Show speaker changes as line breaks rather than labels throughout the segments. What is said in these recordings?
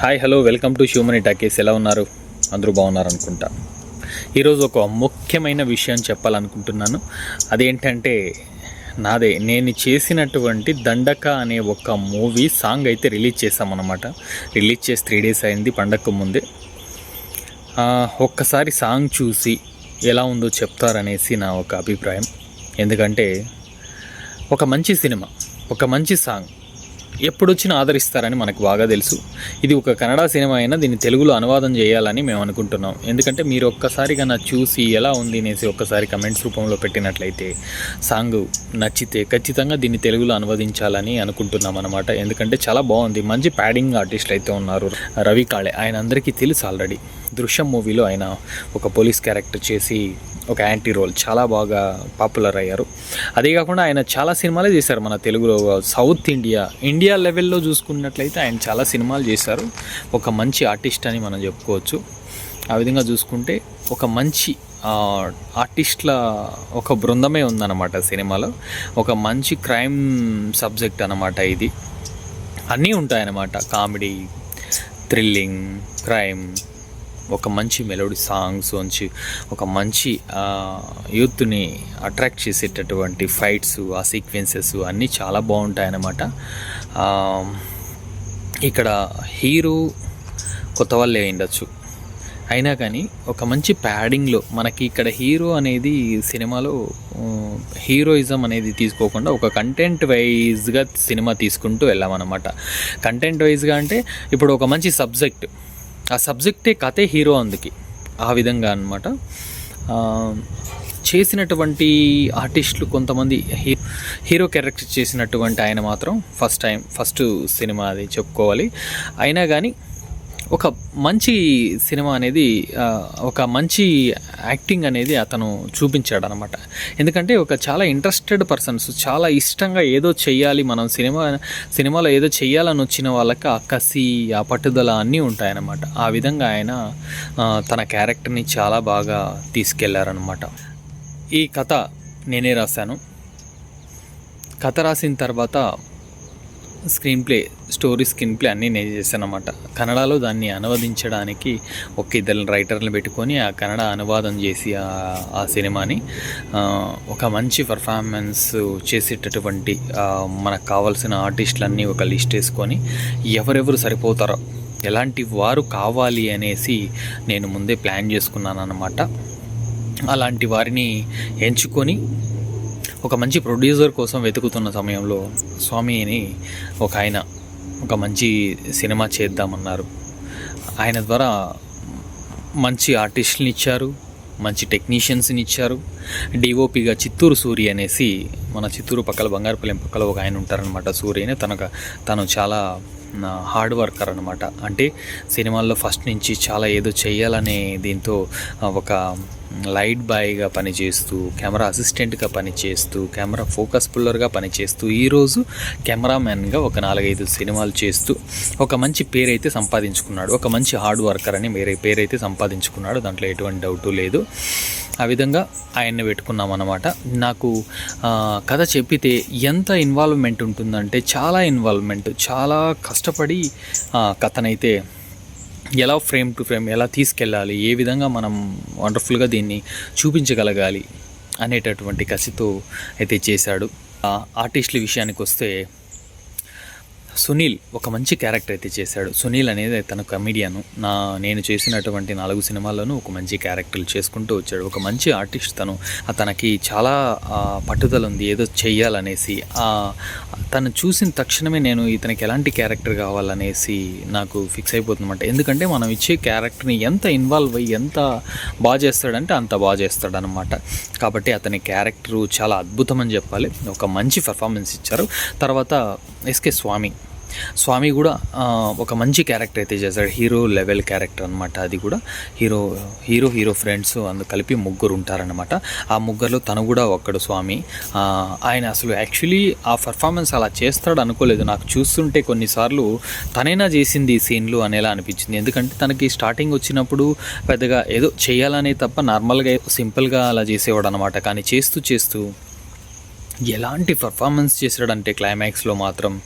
Hi hello welcome to Humanee Talkies ఎలా ఉన్నారు? అందరూ బాగున్నారు అనుకుంటా ఈరోజు ఒక ముఖ్యమైన విషయం చెప్పాలనుకుంటున్నాను. అదేంటంటే నాదే నేను చేసినటువంటి దండక అనే ఒక మూవీ సాంగ్ అయితే రిలీజ్ చేశామన్నమాట. రిలీజ్ చేసి త్రీ డేస్ అయింది పండగకు ముందే. ఒక్కసారి సాంగ్ చూసి ఎలా ఉందో చెప్తారనేసి నా ఒక అభిప్రాయం. ఎందుకంటే ఒక మంచి సినిమా ఒక మంచి సాంగ్. ఎప్పుడు వచ్చినా ఆదరిస్తారని మనకు బాగా తెలుసు. ఇది ఒక కన్నడ సినిమా అయినా దీన్ని తెలుగులో అనువాదం చేయాలని మేము అనుకుంటున్నాం. ఎందుకంటే మీరు ఒక్కసారి కన్నా చూసి ఎలా ఉంది అనేసి ఒక్కసారి కమెంట్స్ రూపంలో పెట్టినట్లయితే సాంగ్ నచ్చితే ఖచ్చితంగా దీన్ని తెలుగులో అనువదించాలని అనుకుంటున్నాం అనమాట ఎందుకంటే చాలా బాగుంది. మంచి ప్యాడింగ్ ఆర్టిస్ట్ అయితే ఉన్నారు. రవి కాళే. ఆయన అందరికీ తెలుసు ఆల్రెడీ. దృశ్యం మూవీలో ఆయన ఒక పోలీస్ క్యారెక్టర్ చేసి ఒక యాంటీ రోల్. చాలా బాగా పాపులర్ అయ్యారు. అదే కాకుండా ఆయన చాలా సినిమాలే చేశారు మన తెలుగులో సౌత్ ఇండియా. ఇండియా లెవెల్లో చూసుకున్నట్లయితే ఆయన చాలా సినిమాలు చేశారు. ఒక మంచి ఆర్టిస్ట్ అని మనం చెప్పుకోవచ్చు. ఆ విధంగా చూసుకుంటే ఒక మంచి ఆర్టిస్ట్ల ఒక బృందమే ఉందన్నమాట సినిమాలో. ఒక మంచి క్రైమ్ సబ్జెక్ట్ అన్నమాట ఇది. అన్నీ ఉంటాయన్నమాట. Comedy thrilling crime. ఒక మంచి మెలోడీ సాంగ్స్ ఉంచి ఒక మంచి యూత్ని అట్రాక్ట్ చేసేటటువంటి ఫైట్స్ ఆ సీక్వెన్సెస్ అన్నీ చాలా బాగుంటాయి అన్నమాట ఇక్కడ హీరో కొత్త వాళ్ళే ఉండొచ్చు అయినా కానీ ఒక మంచి ప్యాడింగ్లో మనకి ఇక్కడ హీరో అనేది సినిమాలో హీరోయిజం అనేది తీసుకోకుండా ఒక కంటెంట్ వైజ్గా సినిమా తీసుకుంటూ వెళ్ళామన్నమాట. కంటెంట్ వైజ్గా అంటే ఇప్పుడు ఒక మంచి సబ్జెక్ట్ ఆ సబ్జెక్టే కథే హీరో అందుకి. ఆ విధంగా అనమాట చేసినటువంటి ఆర్టిస్టులు కొంతమంది హీ హీరో క్యారెక్టర్ చేసినటువంటి ఆయన మాత్రం ఫస్ట్ టైం ఫస్ట్ సినిమా అది చెప్పుకోవాలి. అయినా కానీ ఒక మంచి సినిమా అనేది ఒక మంచి యాక్టింగ్ అనేది అతను చూపించాడు అనమాట ఎందుకంటే ఒక చాలా ఇంట్రెస్టెడ్ పర్సన్స్ చాలా ఇష్టంగా ఏదో చేయాలి మనం సినిమా సినిమాలో ఏదో చేయాలని వచ్చిన వాళ్ళకి ఆ కసి ఆ పట్టుదల అన్నీ ఉంటాయన్నమాట. ఆ విధంగా ఆయన తన క్యారెక్టర్ని చాలా బాగా తీసుకెళ్ళారనమాట ఈ కథ నేనే రాశాను. కథ రాసిన తర్వాత screenplay story screenplay అన్నీ నేను చేశాను అనమాట కన్నడలో దాన్ని అనువదించడానికి ఒక ఇద్దరు రైటర్లు పెట్టుకొని ఆ కన్నడ అనువాదం చేసి ఆ సినిమాని ఒక మంచి పర్ఫార్మెన్స్ చేసేటటువంటి మనకు కావాల్సిన ఆర్టిస్టులన్నీ ఒక లిస్ట్ వేసుకొని ఎవరెవరు సరిపోతారో ఎలాంటి వారు కావాలి అనేసి నేను ముందే ప్లాన్ చేసుకున్నాను అనమాట అలాంటి వారిని ఎంచుకొని ఒక మంచి ప్రొడ్యూసర్ కోసం వెతుకుతున్న సమయంలో స్వామిని ఒక ఆయన ఒక మంచి సినిమా చేద్దామన్నారు. ఆయన ద్వారా మంచి ఆర్టిస్ట్ని ఇచ్చారు మంచి టెక్నీషియన్స్ని ఇచ్చారు. డిఓపిగా చిత్తూరు సూరి అనేసి మన చిత్తూరు పక్కల బంగారుపల్లెం పక్కల ఒక ఆయన ఉంటారనమాట సూర్యని తనకు తను చాలా హార్డ్ వర్కర్ అనమాట అంటే సినిమాల్లో ఫస్ట్ నుంచి చాలా ఏదో చేయాలనే దీంతో ఒక లైట్ బాయ్గా పనిచేస్తూ కెమెరా అసిస్టెంట్గా పనిచేస్తూ కెమెరా ఫోకస్ పుల్లర్గా పనిచేస్తూ ఈరోజు కెమెరామెన్గా ఒక నాలుగైదు సినిమాలు చేస్తూ ఒక మంచి పేరైతే సంపాదించుకున్నాడు ఒక మంచి హార్డ్ వర్కర్ అని వేరే పేరైతే సంపాదించుకున్నాడు దాంట్లో ఎటువంటి డౌటు లేదు. ఆ విధంగా ఆయన్ని పెట్టుకున్నాం అనమాట నాకు కథ చెప్పితే ఎంత ఇన్వాల్వ్మెంట్ ఉంటుందంటే చాలా ఇన్వాల్వ్మెంట్ చాలా కష్టపడి కథనైతే ఎలా ఫ్రేమ్ టు ఫ్రేమ్ ఎలా తీసుకెళ్ళాలి ఏ విధంగా మనం వండర్ఫుల్గా దీన్ని చూపించగలగాలి అనేటటువంటి కసితో అయితే చేశాడు. ఆర్టిస్టుల విషయానికి వస్తే సునీల్ ఒక మంచి క్యారెక్టర్ అయితే చేశాడు. సునీల్ అనేది తన కమెడియన్ నా నేను చేసినటువంటి నాలుగు సినిమాల్లోనూ ఒక మంచి క్యారెక్టర్లు చేసుకుంటూ వచ్చాడు. ఒక మంచి ఆర్టిస్ట్ తను. తనకి చాలా పట్టుదల ఉంది ఏదో చెయ్యాలనేసి. తను చూసిన తక్షణమే నేను ఇతనికి ఎలాంటి క్యారెక్టర్ కావాలనేసి నాకు ఫిక్స్ అయిపోతుందన్నమాట. ఎందుకంటే మనం ఇచ్చే క్యారెక్టర్ని ఎంత ఇన్వాల్వ్ అయ్యి ఎంత బాగా చేస్తాడంటే అంత బాగా చేస్తాడనమాట కాబట్టి అతని క్యారెక్టరు చాలా అద్భుతం అని చెప్పాలి. ఒక మంచి పెర్ఫార్మెన్స్ ఇచ్చారు. తర్వాత ఎస్కే స్వామి. స్వామి కూడా ఒక మంచి క్యారెక్టర్ అయితే చేశాడు. హీరో లెవెల్ క్యారెక్టర్ అనమాట అది కూడా. హీరో హీరో హీరో ఫ్రెండ్స్ అందు కలిపి ముగ్గురు ఉంటారనమాట ఆ ముగ్గురులో తను కూడా ఒక్కడు స్వామి. ఆయన అసలు యాక్చువల్లీ ఆ పర్ఫార్మెన్స్ అలా చేస్తాడు అనుకోలేదు. నాకు చూస్తుంటే కొన్నిసార్లు తనైనా చేసింది ఈ సీన్లు అనేలా అనిపించింది. ఎందుకంటే తనకి స్టార్టింగ్ వచ్చినప్పుడు పెద్దగా ఏదో చేయాలనే తప్ప నార్మల్గా సింపుల్గా అలా చేసేవాడు అనమాట కానీ చేస్తూ చేస్తూ ఎలాంటి పర్ఫార్మెన్స్ చేశాడంటే క్లైమాక్స్లో మాత్రం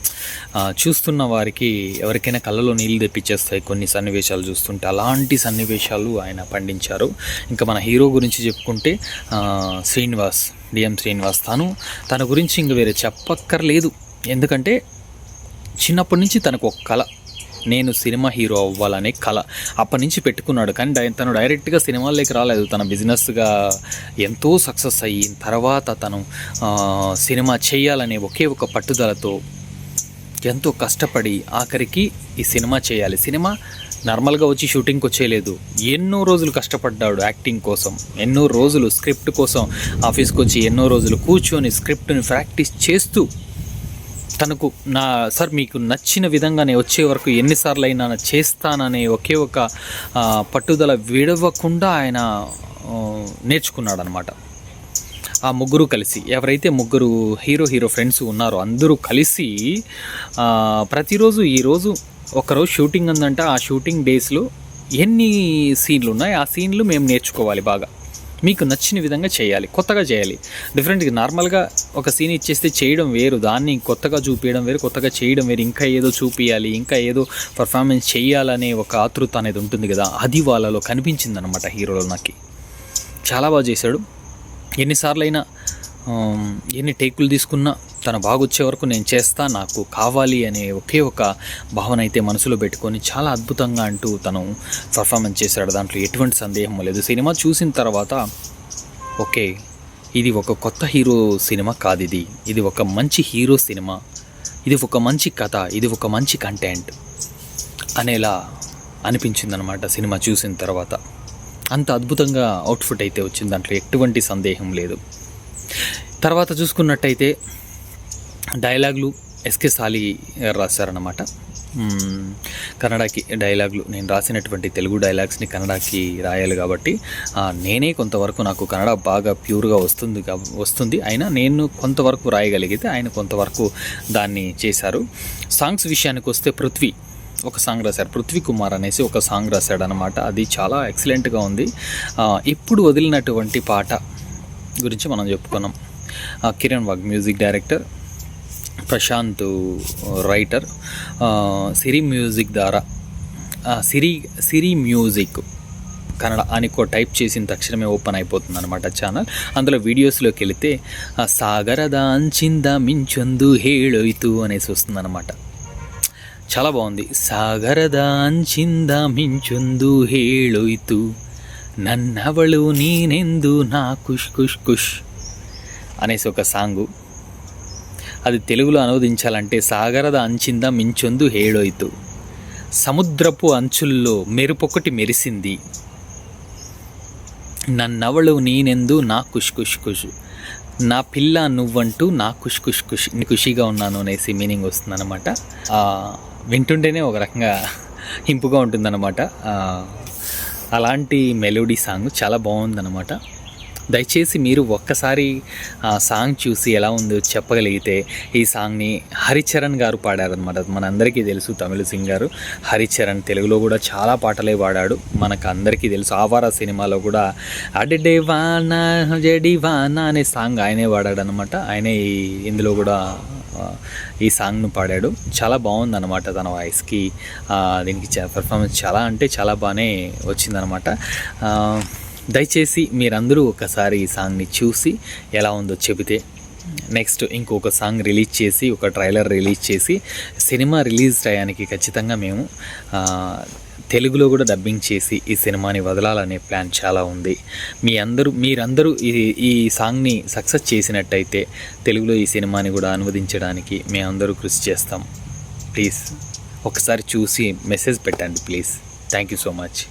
చూస్తున్న వారికి ఎవరికైనా కళ్ళలో నీళ్ళు తెప్పించేస్తాయి కొన్ని సన్నివేశాలు చూస్తుంటే. అలాంటి సన్నివేశాలు ఆయన పండించారు. ఇంకా మన హీరో గురించి చెప్పుకుంటే శ్రీనివాస్ డిఎం శ్రీనివాస్ తను తన గురించి ఇంక వేరే చెప్పక్కర్లేదు. ఎందుకంటే చిన్నప్పటి నుంచి తనకు ఒక కళ. నేను సినిమా హీరో అవ్వాలనే కళ అప్పటి నుంచి పెట్టుకున్నాడు. కానీ తను డైరెక్ట్గా సినిమాల్లోకి రాలేదు. తన బిజినెస్గా ఎంతో సక్సెస్ అయిన తర్వాత తను సినిమా చేయాలనే ఒకే ఒక పట్టుదలతో ఎంతో కష్టపడి ఆఖరికి ఈ సినిమా చేయాలి. సినిమా నార్మల్గా వచ్చి షూటింగ్కి వచ్చేయలేదు. ఎన్నో రోజులు కష్టపడ్డాడు యాక్టింగ్ కోసం. ఎన్నో రోజులు స్క్రిప్ట్ కోసం ఆఫీస్కి వచ్చి ఎన్నో రోజులు కూర్చొని స్క్రిప్ట్ని ప్రాక్టీస్ చేస్తూ తనకు నా సార్ మీకు నచ్చిన విధంగా నేను వచ్చే వరకు ఎన్నిసార్లు అయినా చేస్తాననే ఒకే ఒక పట్టుదల విడవకుండా ఆయన నేర్చుకున్నాడు అనమాట ఆ ముగ్గురు కలిసి ఎవరైతే ముగ్గురు హీరో హీరో ఫ్రెండ్స్ ఉన్నారో అందరూ కలిసి ప్రతిరోజు ఈరోజు ఒకరోజు షూటింగ్ ఉందంటే. ఆ షూటింగ్ డేస్లో ఎన్ని సీన్లు ఉన్నాయి ఆ సీన్లు మేము నేర్చుకోవాలి బాగా. మీకు నచ్చిన విధంగా చేయాలి కొత్తగా చేయాలి. డిఫరెంట్గా నార్మల్గా ఒక సీన్ ఇచ్చేస్తే చేయడం వేరు దాన్ని కొత్తగా చూపించడం వేరు కొత్తగా చేయడం వేరు ఇంకా ఏదో చూపించాలి ఇంకా ఏదో పర్ఫార్మెన్స్ చేయాలనే ఒక ఆతృత అనేది ఉంటుంది కదా అది వాళ్ళలో కనిపించిందనమాట హీరోలో నాకు. చాలా బాగా చేశాడు. ఎన్నిసార్లు అయినా ఎన్ని టేకులు తీసుకున్నా తను బాగొచ్చే వరకు నేను చేస్తా నాకు కావాలి అనే ఒకే ఒక భావన అయితే మనసులో పెట్టుకొని చాలా అద్భుతంగా అంటూ తను పర్ఫార్మెన్స్ చేశాడు. దాంట్లో ఎటువంటి సందేహం లేదు. సినిమా చూసిన తర్వాత ఓకే ఇది ఒక కొత్త హీరో సినిమా కాదు ఇది. ఇది ఒక మంచి హీరో సినిమా. ఇది ఒక మంచి కథ. ఇది ఒక మంచి కంటెంట్ అనేలా అనిపించిందనమాట సినిమా చూసిన తర్వాత. అంత అద్భుతంగా అవుట్ఫుట్ అయితే వచ్చింది. దాంట్లో ఎటువంటి సందేహం లేదు. తర్వాత చూసుకున్నట్టయితే డైలాగులు ఎస్కే సాలి గారు రాశారన్నమాట. కన్నడకి డైలాగులు నేను రాసినటువంటి తెలుగు డైలాగ్స్ని కన్నడకి రాయాలి కాబట్టి నేనే కొంతవరకు నాకు కన్నడ బాగా ప్యూర్గా వస్తుంది వస్తుంది. అయినా నేను కొంతవరకు రాయగలిగితే ఆయన కొంతవరకు దాన్ని చేశారు. సాంగ్స్ విషయానికి వస్తే పృథ్వీ ఒక సాంగ్ రాశారు. పృథ్వీ కుమార్ అనేసి ఒక సాంగ్ రాశాడు అనమాట అది చాలా ఎక్సలెంట్గా ఉంది. ఇప్పుడు వదిలినటువంటి పాట గురించి మనం చెప్పుకున్నాం. కిరణ్ వాగ్ music director Prashanth writer Siri music ద్వారా సిరి సిరి మ్యూజిక్ కన్నడ అని కో టైప్ చేసిన తక్షణమే ఓపెన్ అయిపోతుంది అనమాట ఛానల్ అందులో వీడియోస్లోకి వెళితే సాగర దాంచింద మించొందు హేళోయితు అనేసి వస్తుంది అనమాట చాలా బాగుంది. సాగర దాంచింద మించొందు హేళోయితు నన్నవళు నేనెందు నా కుష్ కుష్ కుష్ అనేసి ఒక సాంగు. అది తెలుగులో అనువదించాలంటే సాగరద అంచింద మించొందు హేళోయ్తు. సముద్రపు అంచుల్లో మెరుపొకటి మెరిసింది. నన్నవళు నేనెందు నా కుష్ కుష్ కుష్. నా పిల్ల నువ్వంటూ నా కుష్ కుష్ కుష్. నీ ఖుషిగా ఉన్నాను అనేసి మీనింగ్ వస్తుందన్నమాట. వింటుంటేనే ఒక రకంగా ఇంపుగా ఉంటుందన్నమాట. అలాంటి మెలోడీ సాంగ్ చాలా బాగుందన్నమాట. దయచేసి మీరు ఒక్కసారి ఆ సాంగ్ చూసి ఎలా ఉందో చెప్పగలిగితే ఈ సాంగ్ని హరిచరణ్ గారు పాడారనమాట మనందరికీ తెలుసు తమిళ సింగర్ హరిచరణ్ తెలుగులో కూడా చాలా పాటలే పాడాడు. మనకు అందరికీ తెలుసు ఆవారా సినిమాలో కూడా అడిడే వానా జడి వానా అనే సాంగ్ ఆయనే పాడాడు అనమాట ఆయనే ఈ ఇందులో కూడా ఈ సాంగ్ను పాడాడు. చాలా బాగుందన్నమాట తన వాయిస్కి. దీనికి పెర్ఫార్మెన్స్ చాలా అంటే చాలా బాగానే వచ్చిందనమాట దయచేసి మీరందరూ ఒకసారి ఈ సాంగ్ని చూసి ఎలా ఉందో చెబితే నెక్స్ట్ ఇంకొక సాంగ్ రిలీజ్ చేసి ఒక ట్రైలర్ రిలీజ్ చేసి సినిమా రిలీజ్ టయానికి ఖచ్చితంగా మేము తెలుగులో కూడా డబ్బింగ్ చేసి ఈ సినిమాని వదలాలనే ప్లాన్ చాలా ఉంది. మీ అందరూ మీరందరూ ఈ ఈ సాంగ్ని సక్సెస్ చేసినట్టయితే తెలుగులో ఈ సినిమాని కూడా అనువదించడానికి మేమందరూ కృషి చేస్తాం. ప్లీజ్ ఒకసారి చూసి మెసేజ్ పెట్టండి please. Thank you so much.